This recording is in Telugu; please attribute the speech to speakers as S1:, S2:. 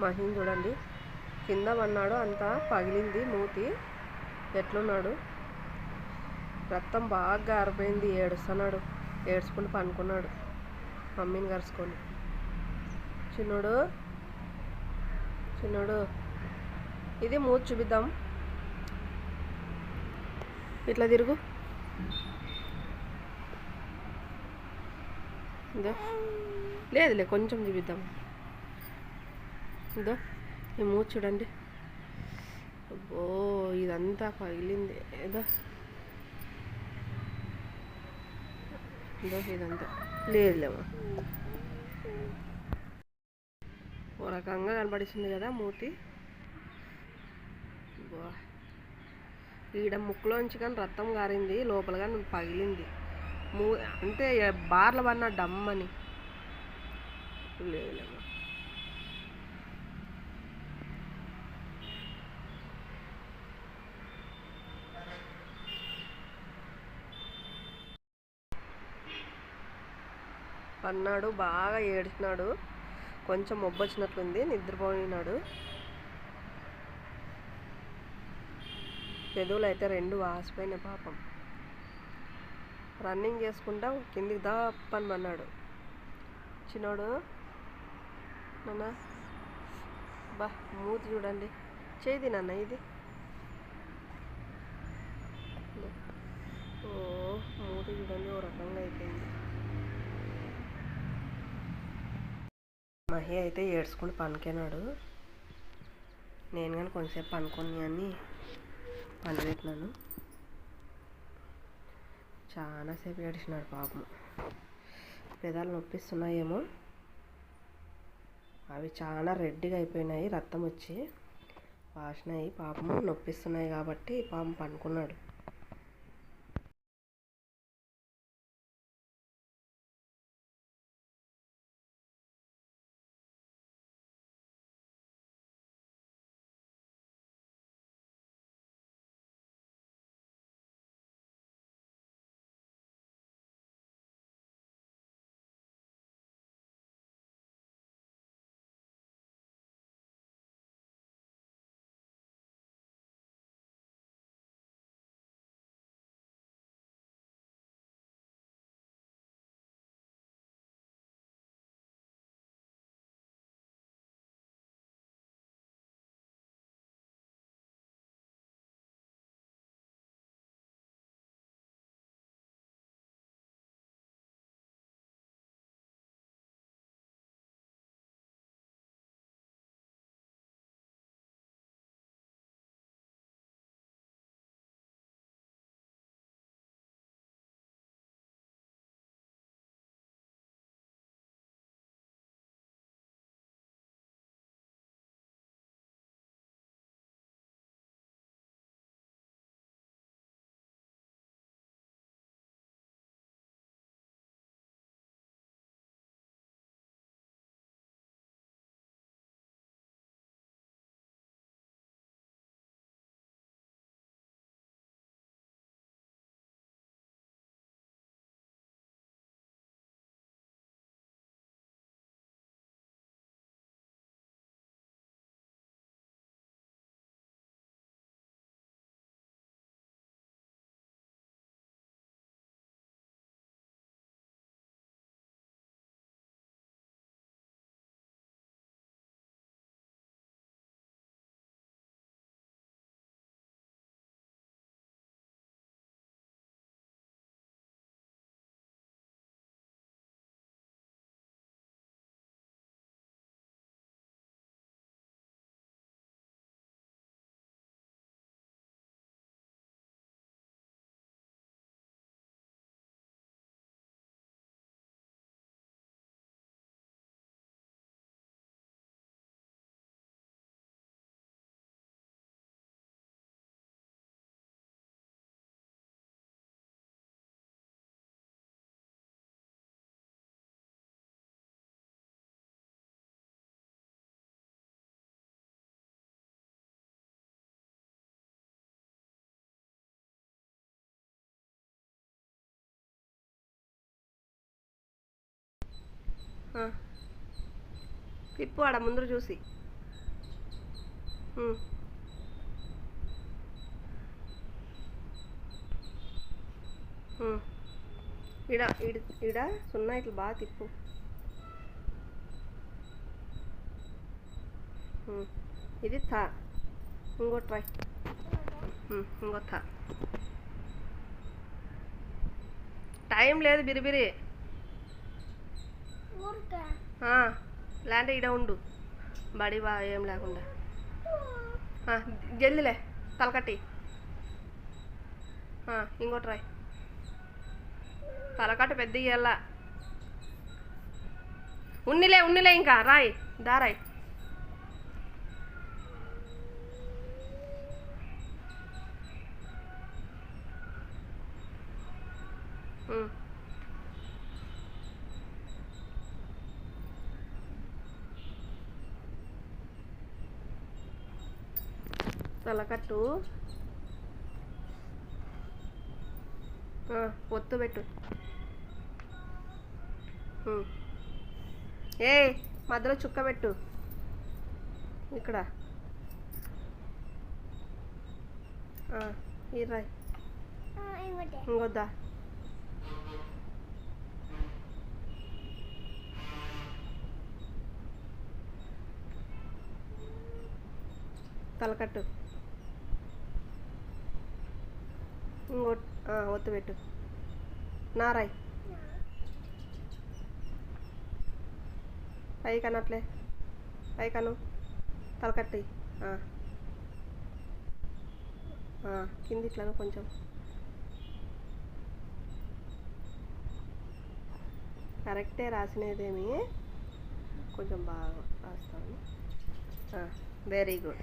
S1: మహిన్ చూడండి. కింద పన్నాడు అంతా పగిలింది మూతి. ఎట్లున్నాడు? రక్తం బాగా గారిపోయింది ఏడుస్తున్నాడు. ఏడ్చుకుని పనుకున్నాడు. మమ్మీని కరుచుకొని. చిన్నోడు చిన్నోడు ఇది మూతి చూపిద్దాం. ఇట్లా తిరుగు. ఇదో. లేదులే కొంచెం చూపిద్దాం. వస్తుందో ఈ మూతి చూడండి. అబ్బో ఇదంతా పగిలింది. ఏదో. ఇదో ఇదంతా. లేదులేమా ఓ రకంగా కనబడిస్తుంది కదా మూతి. ఈడ ముక్కులోంచి కానీ రక్తం గారింది లోపల కానీ పగిలింది. మూ అంటే బార్ల పడిన డమ్మని. లేదులేమా పన్నాడు బాగా ఏడ్చినాడు. కొంచెం మొబ్బు వచ్చినట్లుంది నిద్రపోయినాడు పెదవులు అయితే రెండు వాసిపోయినాయి పాపం. రన్నింగ్ చేసుకుంటా కిందికి దప్పని అన్నాడు చిన్నోడు నాన్న బా మూతి చూడండి. చేది నాన్న ఇది. ఓ మూతి చూడండి ఓ రకంగా అయిపోయింది. మహి అయితే ఏడ్చుకుని పనికినాడు నేను కానీ కొంచెంసేపు పనుకొని అని పండబెట్టినాను చాలాసేపు ఏడిచినాడు పాపం. పెదాలు నొప్పిస్తున్నాయేమో. అవి చాలా రెడ్డిగా అయిపోయినాయి రక్తం వచ్చి వాసినాయి పాపము నొప్పిస్తున్నాయి కాబట్టి పాపం పనుకున్నాడు. తిప్పు ఆడ ముందర చూసి. ఇడ ఇడ ఈడ ఈడ సున్నా ఇట్లా బాగా తిప్పు. ఇది థా. ఇంకో ట్రై. ఇంకో థా. టైం లేదు బిరిబిరి.
S2: ఊరికే?
S1: ఇడ ఈడ ఉండు. బడి బా ఏం లేకుండా. జల్దిలే తలకట్టి. ఇంకోటి ఇంకో ట్రై తలకట్టు పెద్ద ఇయ్యాల. ఉన్నిలే ఉన్నిలే ఇంకా రాయ్ దారాయ్ తలకట్టు. ఆ, ఒత్తు పెట్టు. ఏయ్ మధ్యలో చుక్క పెట్టు. ఇక్కడ. ఇంకొద్దా? తలకట్టు ఇంకో ఆ, ఒత్తు పెట్టు. నారాయ్. పైకి అనట్లే పైకను తలకట్టి కింది ఇట్లను కొంచెం. కరెక్టే రాసినదేమి? కొంచెం బాగా రాస్తాను. Very good